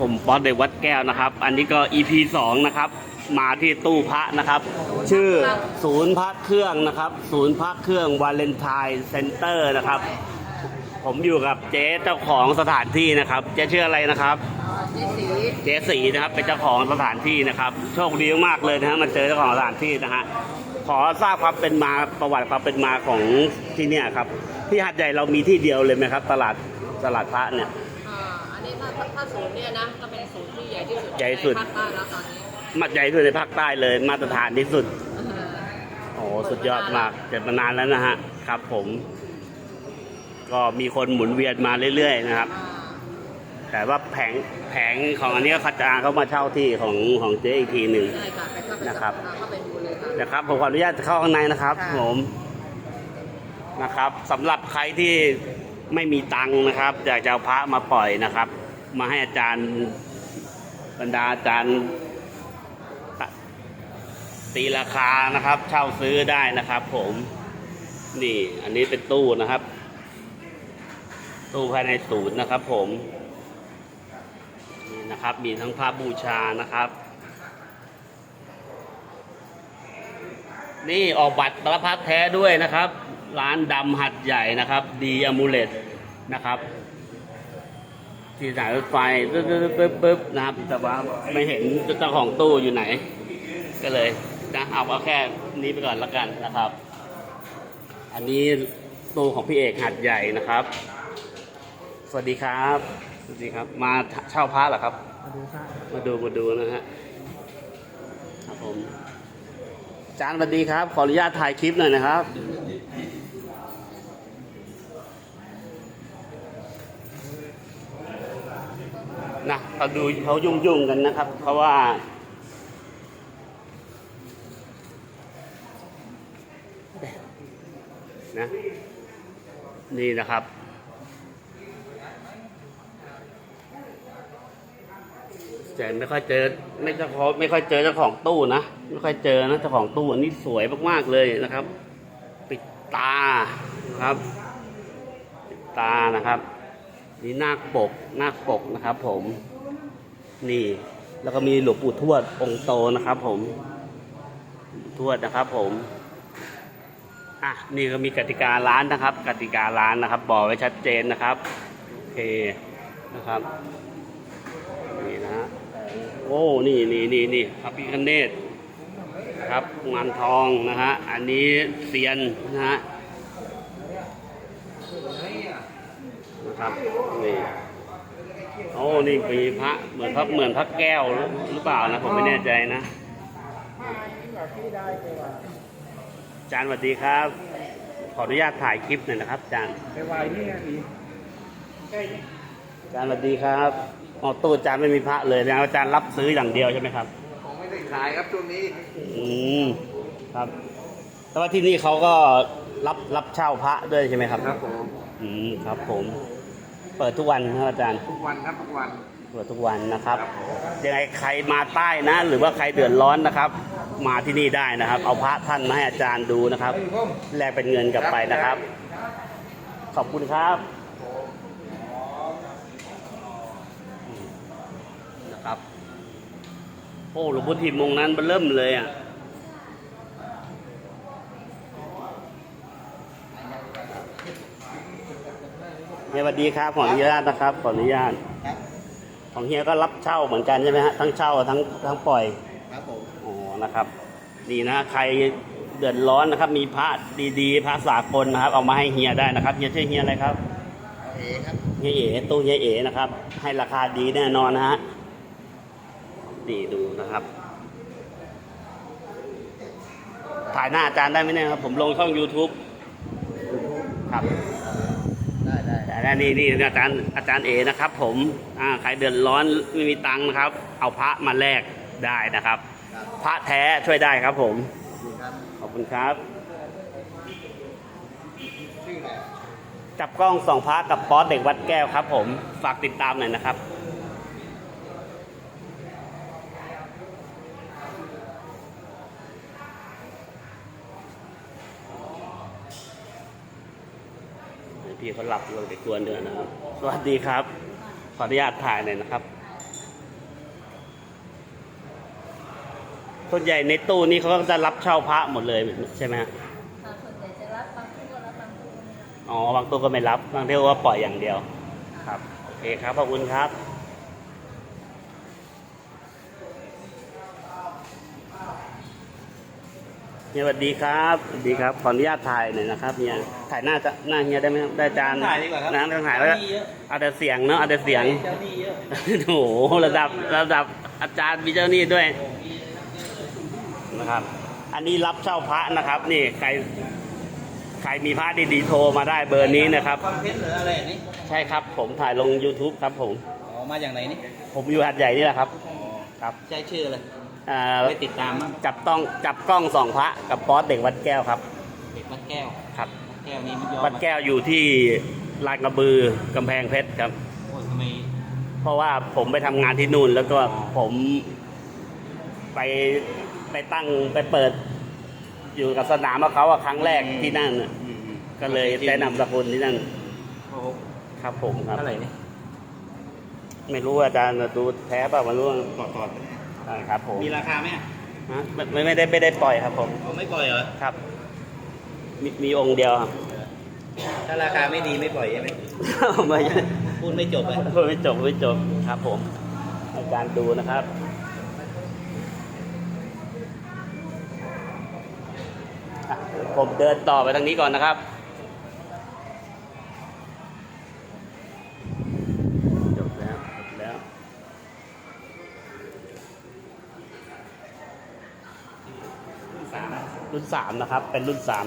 ผมบอสเดวัดแก้วนะครับ อันนี้ก็ EP 2 นะครับ มาที่ตู้พระนะครับ ชื่อศูนย์พระเครื่องนะครับ ศูนย์พระเครื่องวาเลนไทน์เซ็นเตอร์นะครับ ผมอยู่กับเจ๊เจ้าของสถานที่นะครับ เจ๊ชื่ออะไรนะครับเจ๊สีเจ๊สีนะครับ เป็นเจ้าของสถานที่นะครับ โชคดีมากเลยนะฮะมาเจอเจ้าของสถานที่นะฮะ ขอทราบความเป็นมาประวัติความเป็นมาของที่เนี่ยครับ ที่หัดใหญ่เรามีที่เดียวเลยไหมครับ ตลาดตลาดพระเนี่ย ถ้าถ้าศูนย์เนี่ยนะก็เป็นศูนย์ที่ใหญ่ที่สุดใหญ่สุด นภาคใต้แล้วตอนนี้มัดใหญ่ที่สุดในภาคใต้เลยมาตรฐานที่สุดเออโอ้โหสุดยอดมากเจ็ดมานานแล้วนะฮะครับผม ก็มีคนหมุนเวียนมาเรื่อยๆนะครับ อ่าแต่ว่าแผงแผงของอันนี้ก็ขจางเขามาเช่าที่ของของเจ๊อีกทีหนึ่ง ได้ค่ะไปเข้าไปนะครับอ่าเข้าไปดูเลยค่ะ นะครับผมขออนุญาตเข้าข้างในนะครับ ค่ะ ผมนะครับสำหรับใครที่ไม่มีตังค์นะครับอยากจะเอาพระมาปล่อยนะครับ มาให้อาจารย์บรรดาอาจารย์ตีราคานะครับ เช่าซื้อได้นะครับ ผมนี่ อันนี้เป็นตู้นะครับ ตู้ภายในศูนย์นะครับ ผมนี่นะครับ มีทั้งพระบูชานะครับ นี่ออกบัตรประพัดแท้ด้วยนะครับ ร้านดำหัดใหญ่นะครับ ดีอมูเลตนะครับ ที่สายรถไฟปึ๊บปึ๊บปึ๊บปึ๊บนะครับ แต่ว่าไม่เห็นเจ้าของตู้อยู่ไหน ก็เลยนะเอาเอาแค่นี้ไปก่อนละกันนะครับ อันนี้ตู้ของพี่เอกหัดใหญ่นะครับ สวัสดีครับ สวัสดีครับ มาเช่าพระเหรอครับ มาดูมาดูนะฮะครับผมอาจารย์สวัสดีครับ ขออนุญาตถ่ายคลิปหน่อยนะครับ นะเขาดูเขายุ่งๆกันนะครับ เพราะว่า นะ นี่นะครับ แต่ไม่ค่อยเจอ ไม่เจ้าของไม่ค่อยเจอเจ้าของตู้นะ ไม่ค่อยเจอนะเจ้าของตู้อันนี้สวยมากๆเลยนะครับ ปิดตานะครับ ปิดตานะครับ นี่นาคปกนาคปกนะครับ ผมนี่ แล้วก็มีหลวงปู่ทวดองค์โตนะครับ ผมทวดนะครับ ผมอะนี่ก็มีกติการ้านนะครับ กติการ้านนะครับ บอกไว้ชัดเจนนะครับโอเคนะครับนี่นะฮะโอ้นี่นี่นี่นี่พระพิคเนตครับงานทองนะฮะอันนี้เซียนนะฮะ นะ ครับ นี่โอ้นี่มีพระเหมือนพระเหมือนพระแก้วหรือเปล่านะผมไม่แน่ใจนะอาจารย์สวัสดีครับ ขออนุญาตถ่ายคลิปหน่อยนะครับอาจารย์ไปวายนี่ไงอีอาจารย์สวัสดีครับอ๋อตู้อาจารย์ไม่มีพระเลยนะอาจารย์รับซื้ออย่างเดียวใช่ไหมครับผมไม่ได้ขายครับช่วงนี้ อืมครับ แต่ว่าที่นี่เขาก็รับรับเช่าพระด้วยใช่ไหมครับ ครับผม อืมครับผม เปิดทุกวันนะครับอาจารย์ ทุกวันครับทุกวัน เปิดทุกวันนะครับยังไงใครมาใต้นะ หรือว่าใครเดือดร้อนนะครับ มาที่นี่ได้นะครับ เอาพระท่านมาให้อาจารย์ดูนะครับ แลกเป็นเงินกลับไปนะครับ ขอบคุณครับอืมนะครับโอ้หลวงพ่อทิมมงนั้นมันเริ่มเลยอะ เฮียสวัสดีครับขออนุญาตนะครับขออนุญาตของเฮียก็รับเช่าเหมือนกันใช่ไหมฮะทั้งเช่าทั้งทั้งปล่อยครับผมอ๋อนะครับนี่นะใครเดือดร้อนนะครับ มีพระดีๆพระสากลนะครับ เอามาให้เฮียได้นะครับเฮียชื่อเฮียอะไรครับเอครับเฮียเอ๋ตู้เฮียเอ๋นะครับ ให้ราคาดีแน่นอนนะฮะนี่ดูนะครับ ถ่ายหน้าอาจารย์ได้ไหมเนี่ยครับ ผมลงช่อง YouTube ครับ ได้ได้แต่นี่นี่อาจารย์อาจารย์เอนะครับ ผมอ่าใครเดือดร้อนไม่มีตังค์นะครับ เอาพระมาแลกได้นะครับ พระแท้ช่วยได้ครับผม ขอบคุณครับ จับกล้องส่องพระกับป๊อตเด็กวัดแก้วครับ ผมฝากติดตามหน่อยนะครับี่เขาหลับลงไปกวนเดือนนะครับ สวัสดีครับ ขออนุญาตถ่ายหน่อยนะครับ ส่วนใหญ่ในตู้นี้เขาก็จะรับเช่าพระหมดเลยใช่ไหมฮะส่นใหญ่จะรับบางตู้ก็รับบางตู้อ๋อบางตู้ก็ไม่รับบางตู้ก็ปล่อยอย่างเดียว ครับ โอเคครับ ขอบคุณครับ เฮียสวัสดีครับสวัสดีครับขออนุญาตถ่ายหน่อยนะครับเฮียถ่ายหน้าจะหน้าเฮียได้ไหมครับได้อาจารย์ถ่ายดีกว่าครับนะต้องถ่ายแล้วก็เจ้าหนี้เยอะ เอาแต่เสียงเนาะเอาแต่เสียงเจ้าหนี้เยอะโอ้โหระดับระดับอาจารย์มีเจ้าหนี้ด้วยนะครับ อันนี้รับเช่าพระนะครับ นี่ใครใครมีพระดีๆโทรมาได้เบอร์นี้นะครับ คอนเทนต์หรืออะไรอย่างนี้ใช่ครับ ผมถ่ายลง YouTube ครับผม อ๋อมาอย่างไหนนี่ผมอยู่หัดใหญ่นี่แหละครับอ๋อครับ ใช้ชื่ออะไรอ่า ไปติดตามมั้งจับต้องจับกล้องสองพระกับป๊อตเด็กวัดแก้วครับ เด็กวัดแก้วครับวัดแก้วนี่มันยอมวัดแก้วอยู่ที่ลาดกระบือกำแพงเพชรครับ โอ้ยทำไมเพราะว่าผมไปทำงานที่นู่น แล้วก็ผมไปไปตั้งไปเปิด อยู่กับสนามกับเขาอะครั้งแรกที่นั่นน่ะอืมอืมก็เลยได้นำสกุลที่นั่นโอ้โหครับผมครับ เท่าไหร่นี่ไม่รู้ว่าอาจารย์ดูแท้เปล่าไมารู้กอดก อดอ่าครับผมมีราคาไหมอะฮะไม่ไม่ไม่ได้ไม่ได้ปล่อยครับผมเอาไม่ปล่อยเหรอ ครับ มีมีองค์เดียวครับ ถ้าราคาไม่ดีไม่ปล่อยใช่ไหมไม่พูดไม่จบเลยไม่จบไม่จบครับผมอาจารย์ดูนะครับอะผมเดินต่อไปทางนี้ก่อนนะครับ รุ่นสามนะครับเป็นรุ่นสาม